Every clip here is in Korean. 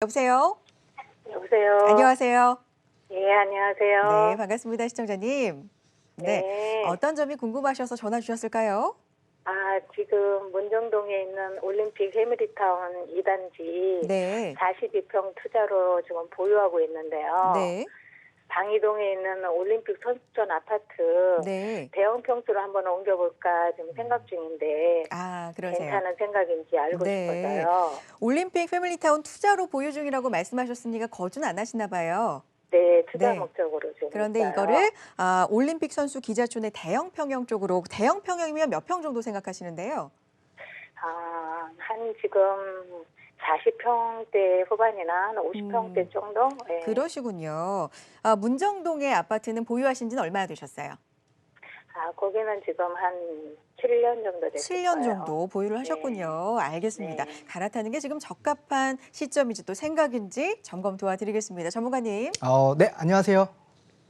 여보세요? 여보세요. 안녕하세요. 예, 안녕하세요. 네, 반갑습니다. 시청자님. 네. 네. 어떤 점이 궁금하셔서 전화 주셨을까요? 아, 지금 문정동에 있는 올림픽 해밀리타운 2단지 네. 42평 투자로 지금 보유하고 있는데요. 네. 방이동에 있는 올림픽 선수촌 아파트 네. 대형 평수로 한번 옮겨볼까 지금 생각 중인데 아, 그러세요. 괜찮은 생각인지 알고 네. 싶어서요. 올림픽 패밀리타운 투자로 보유 중이라고 말씀하셨으니까 거주는 안 하시나 봐요. 네, 투자 네. 목적으로 지금 그런데 있어요. 이거를 아, 올림픽 선수 기자촌의 대형 평형 쪽으로 대형 평형이면 몇 평 정도 생각하시는데요? 아, 한 지금 40평대 후반이나 한 50평대 음. 정도? 예. 그러시군요. 아, 문정동의 아파트는 보유하신 지는 얼마나 되셨어요? 아, 거기는 지금 한 7년 정도 됐어요. 7년 정도 보유를 네. 하셨군요. 알겠습니다. 네. 갈아타는 게 지금 적합한 시점인지 또 생각인지 점검 도와드리겠습니다. 전문가님. 어, 네, 안녕하세요.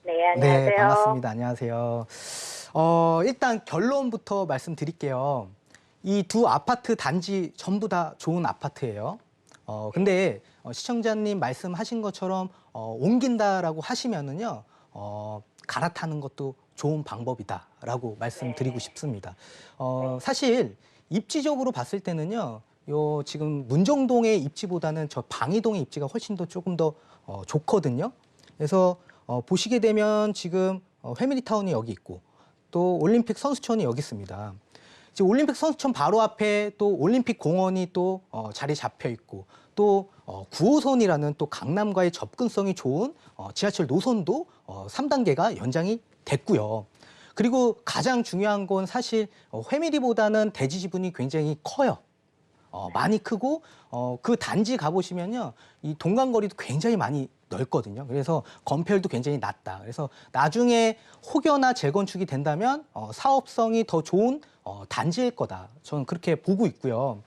네, 안녕하세요. 네, 반갑습니다. 안녕하세요. 어, 일단 결론부터 말씀드릴게요. 이 두 아파트 단지 전부 다 좋은 아파트예요. 어, 근데 어, 시청자님 말씀하신 것처럼 어, 옮긴다라고 하시면은요, 어, 갈아타는 것도 좋은 방법이다라고 말씀드리고 네. 싶습니다. 어, 사실 입지적으로 봤을 때는요, 요 지금 문정동의 입지보다는 저 방이동의 입지가 훨씬 더 조금 더 어, 좋거든요. 그래서 어, 보시게 되면 지금 어, 회밀리타운이 여기 있고 또 올림픽 선수촌이 여기 있습니다. 지금 올림픽 선수촌 바로 앞에 또 올림픽 공원이 또 어, 자리 잡혀 있고 또 어, 9호선이라는 또 강남과의 접근성이 좋은 어, 지하철 노선도 어, 3단계가 연장이 됐고요. 그리고 가장 중요한 건 사실 어, 회밀리보다는 대지 지분이 굉장히 커요. 어, 많이 크고 어, 그 단지 가보시면요 이 동간거리도 굉장히 많이 넓거든요. 그래서 건폐율도 굉장히 낮다. 그래서 나중에 혹여나 재건축이 된다면 어, 사업성이 더 좋은 어, 단지일 거다. 저는 그렇게 보고 있고요.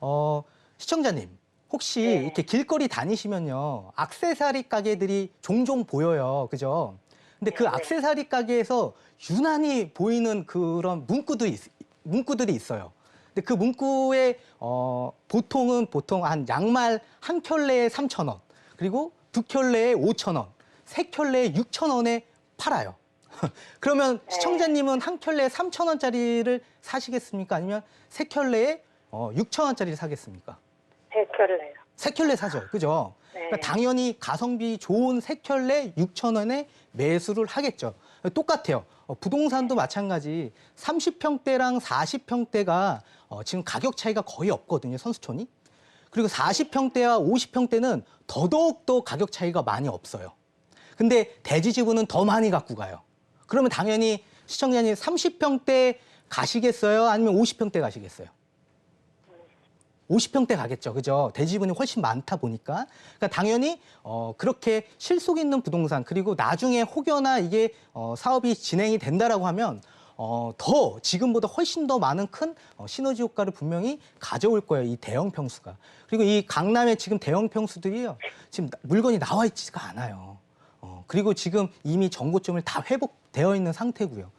어, 시청자님 혹시 네. 이렇게 길거리 다니시면요 악세사리 가게들이 종종 보여요. 그죠? 근데 그 네, 네. 악세사리 가게에서 유난히 보이는 그런 문구들이 있, 문구들이 있어요. 근데 그 문구에 어, 보통은 보통 한 양말 한 켤레에 3천 원, 그리고 두 켤레에 5천 원, 세 켤레에 6천 원에 팔아요. 그러면 네. 시청자님은 한 켤레에 3천 원짜리를 사시겠습니까? 아니면 세 켤레에 어, 6천 원짜리를 사겠습니까? 백혈래요. 세 켤레 사죠, 그죠? 네. 그러니까 당연히 가성비 좋은 세 켤레 6천 원에 매수를 하겠죠. 똑같아요. 어, 부동산도 마찬가지. 30평대랑 40평대가 어, 지금 가격 차이가 거의 없거든요, 선수촌이. 그리고 40평대와 50평대는 더더욱 더 가격 차이가 많이 없어요. 근데 대지 지분은 더 많이 갖고 가요. 그러면 당연히 시청자님 30평대 가시겠어요? 아니면 50평대 가시겠어요? 50평대 가겠죠. 그죠? 대지분이 훨씬 많다 보니까. 그러니까 당연히 어 그렇게 실속 있는 부동산 그리고 나중에 혹여나 이게 어 사업이 진행이 된다라고 하면 어 더 지금보다 훨씬 더 많은 큰 어, 시너지 효과를 분명히 가져올 거예요. 이 대형 평수가. 그리고 이 강남의 지금 대형 평수들이요. 지금 나- 물건이 나와 있지가 않아요. 어 그리고 지금 이미 정고점을 다 회복되어 있는 상태고요.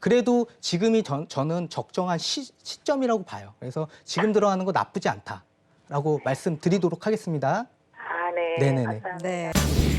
그래도 지금이 전, 저는 적정한 시, 시점이라고 봐요. 그래서 지금 들어가는 거 나쁘지 않다라고 말씀드리도록 하겠습니다. 아, 네. 네네네. 감사합니다. 네.